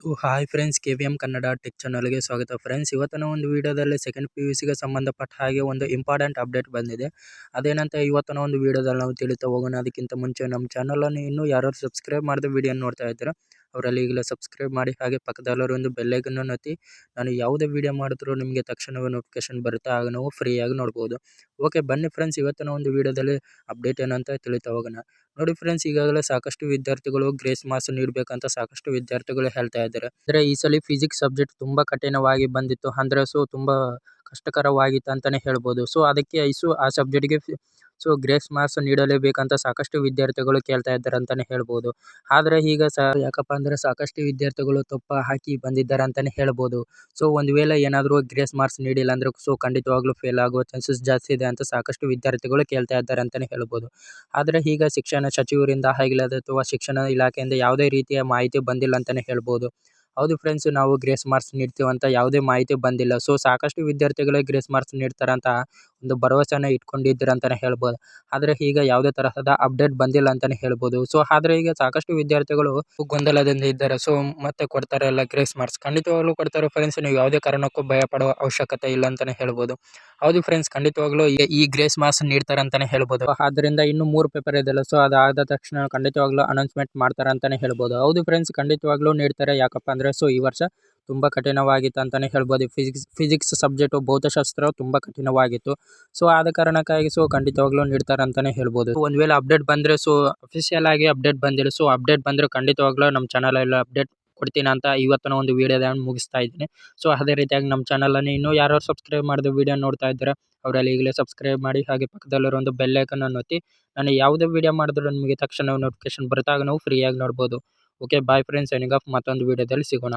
Hi friends K V M Kannada tech ಚಾನಲ್ಗೆ ಸ್ವಾಗತ. Friends ಇವತ್ತಿನ ಒಂದು ವಿಡಿಯೋದಲ್ಲಿ ಸೆಕೆಂಡ್ ಪಿ ಯು ಸಿಗೆ ಸಂಬಂಧಪಟ್ಟ ಹಾಗೆ ಒಂದು ಇಂಪಾರ್ಟೆಂಟ್ ಅಪ್ಡೇಟ್ ಬಂದಿದೆ. ಅದೇನಂತ ಇವತ್ತಿನ ಒಂದು ವಿಡಿಯೋದಲ್ಲಿ ನಾವು ತಿಳಿತಾ ಹೋಗೋಣ. ಅದಕ್ಕಿಂತ ಮುಂಚೆ ನಮ್ಮ ಚಾನಲನ್ನು ಇನ್ನೂ ಯಾರು ಸಬ್ಸ್ಕ್ರೈಬ್ ಮಾಡಿದ ವಿಡಿಯೋ ನೋಡ್ತಾ ಇದ್ದೀರಾ? ಅವರಲ್ಲಿ ಈಗಲೇ ಸಬ್ಸ್ಕ್ರೈಬ್ ಮಾಡಿ, ಹಾಗೆ ಪಕ್ಕದಲ್ಲಿರೋ ಒಂದು ಬೆಲ್ಲೈಕನ್ನು ಒತ್ತಿ, ನಾನು ಯಾವುದೇ ವೀಡಿಯೋ ಮಾಡಿದ್ರು ನಿಮಗೆ ತಕ್ಷಣವೇ ನೋಟಿಫಿಕೇಶನ್ ಬರುತ್ತೆ ಆಗ ನಾವು ಫ್ರೀಯಾಗಿ ನೋಡ್ಬೋದು. ಓಕೆ ಬನ್ನಿ ಫ್ರೆಂಡ್ಸ್ ಇವತ್ತಿನ ಒಂದು ವಿಡಿಯೋದಲ್ಲಿ ಅಪ್ಡೇಟ್ ಏನಂತ ತಿಳಿತಾ ಹೋಗೋಣ. ನೋಡಿ ಫ್ರೆಂಡ್ಸ್ ಈಗಾಗಲೇ ಸಾಕಷ್ಟು ವಿದ್ಯಾರ್ಥಿಗಳು ಗ್ರೇಸ್ ಮಾರ್ಕ್ಸ್ ನೀಡಬೇಕಂತ ಸಾಕಷ್ಟು ವಿದ್ಯಾರ್ಥಿಗಳು ಹೇಳ್ತಾ ಇದ್ದಾರೆ. ಅಂದರೆ ಈ ಸಲ ಫಿಸಿಕ್ಸ್ ಸಬ್ಜೆಕ್ಟ್ ತುಂಬ ಕಠಿಣವಾಗಿ ಬಂದಿತ್ತು. ಅಂದರೆ ಸೊ ತುಂಬ ಕಷ್ಟಕರವಾಗಿತ್ತು ಅಂತಲೇ ಹೇಳ್ಬೋದು. ಸೊ ಅದಕ್ಕೆ ಐಸು ಆ ಸಬ್ಜೆಕ್ಟ್ಗೆ ಸೊ ಗ್ರೇಸ್ ಮಾರ್ಕ್ಸ್ ನೀಡಲೇಬೇಕಂತ ಸಾಕಷ್ಟು ವಿದ್ಯಾರ್ಥಿಗಳು ಕೇಳ್ತಾ ಇದ್ದಾರೆ ಅಂತಲೇ ಹೇಳ್ಬೋದು. ಆದರೆ ಈಗ ಸ, ಯಾಕಪ್ಪ ಅಂದರೆ ಸಾಕಷ್ಟು ವಿದ್ಯಾರ್ಥಿಗಳು ತಪ್ಪ ಹಾಕಿ ಬಂದಿದ್ದಾರೆ ಅಂತಲೇ ಹೇಳ್ಬೋದು. ಸೊ, ಒಂದು ವೇಳೆ ಏನಾದರೂ ಗ್ರೇಸ್ ಮಾರ್ಕ್ಸ್ ನೀಡಿಲ್ಲ ಅಂದರೆ ಸೊ, ಖಂಡಿತವಾಗ್ಲೂ ಫೇಲ್ ಆಗುವ ಚಾನ್ಸಸ್ ಜಾಸ್ತಿ ಇದೆ ಅಂತ ಸಾಕಷ್ಟು ವಿದ್ಯಾರ್ಥಿಗಳು ಕೇಳ್ತಾ ಇದ್ದಾರೆ ಅಂತಲೇ ಹೇಳ್ಬೋದು. ಆದರೆ ಈಗ ಶಿಕ್ಷಣ ಸಚಿವರಿಂದ ಆಗಿಲ್ಲ ಅಥವಾ ಶಿಕ್ಷಣ ಇಲಾಖೆಯಿಂದ ಯಾವುದೇ ರೀತಿಯ ಮಾಹಿತಿ ಬಂದಿಲ್ಲ ಅಂತಲೇ ಹೇಳ್ಬೋದು. ಹೌದು ಫ್ರೆಂಡ್ಸ್ ನಾವು ಗ್ರೇಸ್ ಮಾರ್ಕ್ಸ್ ನೀಡ್ತೀವಿ ಅಂತ ಯಾವುದೇ ಮಾಹಿತಿ ಬಂದಿಲ್ಲ. ಸೊ ಸಾಕಷ್ಟು ವಿದ್ಯಾರ್ಥಿಗಳೇ ಗ್ರೇಸ್ ಮಾರ್ಕ್ಸ್ ನೀಡ್ತಾರೆ ಅಂತ ಒಂದು ಭರವಸೆನ ಇಟ್ಕೊಂಡಿದ್ರು ಅಂತಲೇ ಹೇಳ್ಬೋದು. ಆದರೆ ಈಗ ಯಾವುದೇ ತರಹದ ಅಪ್ಡೇಟ್ ಬಂದಿಲ್ಲ ಅಂತಲೇ ಹೇಳ್ಬೋದು. ಸೊ ಆದರೆ ಈಗ ಸಾಕಷ್ಟು ವಿದ್ಯಾರ್ಥಿಗಳು ಗೊಂದಲದಿಂದ ಇದ್ದಾರೆ. ಸೊ ಮತ್ತೆ ಕೊಡ್ತಾರೆ ಎಲ್ಲ ಗ್ರೇಸ್ ಮಾರ್ಕ್ಸ್ ಖಂಡಿತವಾಗ್ಲೂ ಕೊಡ್ತಾರೆ ಫ್ರೆಂಡ್ಸ್ ನೀವು ಯಾವುದೇ ಕಾರಣಕ್ಕೂ ಭಯ ಪಡುವ ಅವಶ್ಯಕತೆ ಇಲ್ಲ ಅಂತಲೇ ಹೇಳ್ಬೋದು. ಹೌದು ಫ್ರೆಂಡ್ಸ್ ಖಂಡಿತವಾಗ್ಲೂ ಈ ಗ್ರೇಸ್ ಮಾರ್ಕ್ಸ್ ನೀಡ್ತಾರೆ ಅಂತಲೇ ಹೇಳ್ಬೋದು. ಆದ್ದರಿಂದ ಇನ್ನು ಮೂರು ಪೇಪರ್ ಇದೆಯಲ್ಲ ಸೊ ಅದಾದ ತಕ್ಷಣ ಖಂಡಿತವಾಗ್ಲೂ ಅನೌನ್ಸ್ಮೆಂಟ್ ಮಾಡ್ತಾರೆ ಅಂತಲೇ ಹೇಳ್ಬೋದು. ಹೌದು ಫ್ರೆಂಡ್ಸ್ ಖಂಡಿತವಾಗ್ಲೂ ನೀಡ್ತಾರೆ. ಯಾಕಪ್ಪ ಅಂದರೆ ಸೊ ಈ ವರ್ಷ ತುಂಬ ಕಠಿಣವಾಗಿತ್ತು ಅಂತಲೇ ಹೇಳ್ಬೋದು. ಫಿಸಿಕ್ಸ್ ಫಿಸಿಕ್ಸ್ ಸಬ್ಜೆಕ್ಟು ಭೌತಶಾಸ್ತ್ರ ತುಂಬ ಕಠಿಣವಾಗಿತ್ತು. ಸೊ ಆದ ಕಾರಣಕ್ಕಾಗಿ ಸೊ ಖಂಡಿತವಾಗ್ಲೂ ನೀಡ್ತಾರೆ ಅಂತಲೇ ಹೇಳ್ಬೋದು. ಒಂದು ವೇಳೆ ಅಪ್ಡೇಟ್ ಬಂದರೆ ಸೊ ಅಫಿಷಿಯಲ್ ಆಗಿ ಅಪ್ಡೇಟ್ ಬಂದಿಲ್ಲ ಸೊ ಅಪ್ಡೇಟ್ ಬಂದರೆ ಖಂಡಿತವಾಗ್ಲೂ ನಮ್ಮ ಚಾನಲಲ್ಲಿ ಅಪ್ಡೇಟ್ ಕೊಡ್ತೀನಿ ಅಂತ ಇವತ್ತಿನ ಒಂದು ವೀಡಿಯೋದನ್ನು ಮುಗಿಸ್ತಾ ಇದ್ದೀನಿ. ಸೊ ಅದೇ ರೀತಿಯಾಗಿ ನಮ್ಮ ಚಾನಲನ್ನು ಇನ್ನೂ ಯಾರು ಸಬ್ಸ್ಕ್ರೈಬ್ ಮಾಡಿದ ವೀಡಿಯೋ ನೋಡ್ತಾ ಇದ್ದಾರೆ, ಅವರಲ್ಲಿ ಈಗಲೇ ಸಬ್ಸ್ಕ್ರೈಬ್ ಮಾಡಿ, ಹಾಗೆ ಪಕ್ಕದಲ್ಲಿರೋ ಒಂದು ಬೆಲ್ಲೈಕನ್ನು ಒತ್ತಿ. ನಾನು ಯಾವುದೇ ವೀಡಿಯೋ ಮಾಡಿದ್ರು ನಿಮಗೆ ತಕ್ಷಣ ನೋಟಿಫಿಕೇಶನ್ ಬರುತ್ತಾಗ ನಾವು ಫ್ರೀಯಾಗಿ ನೋಡ್ಬೋದು. okay bye friends signing off ಮತ್ತೊಂದು ವೀಡಿಯೋದಲ್ಲಿ ಸಿಗೋಣ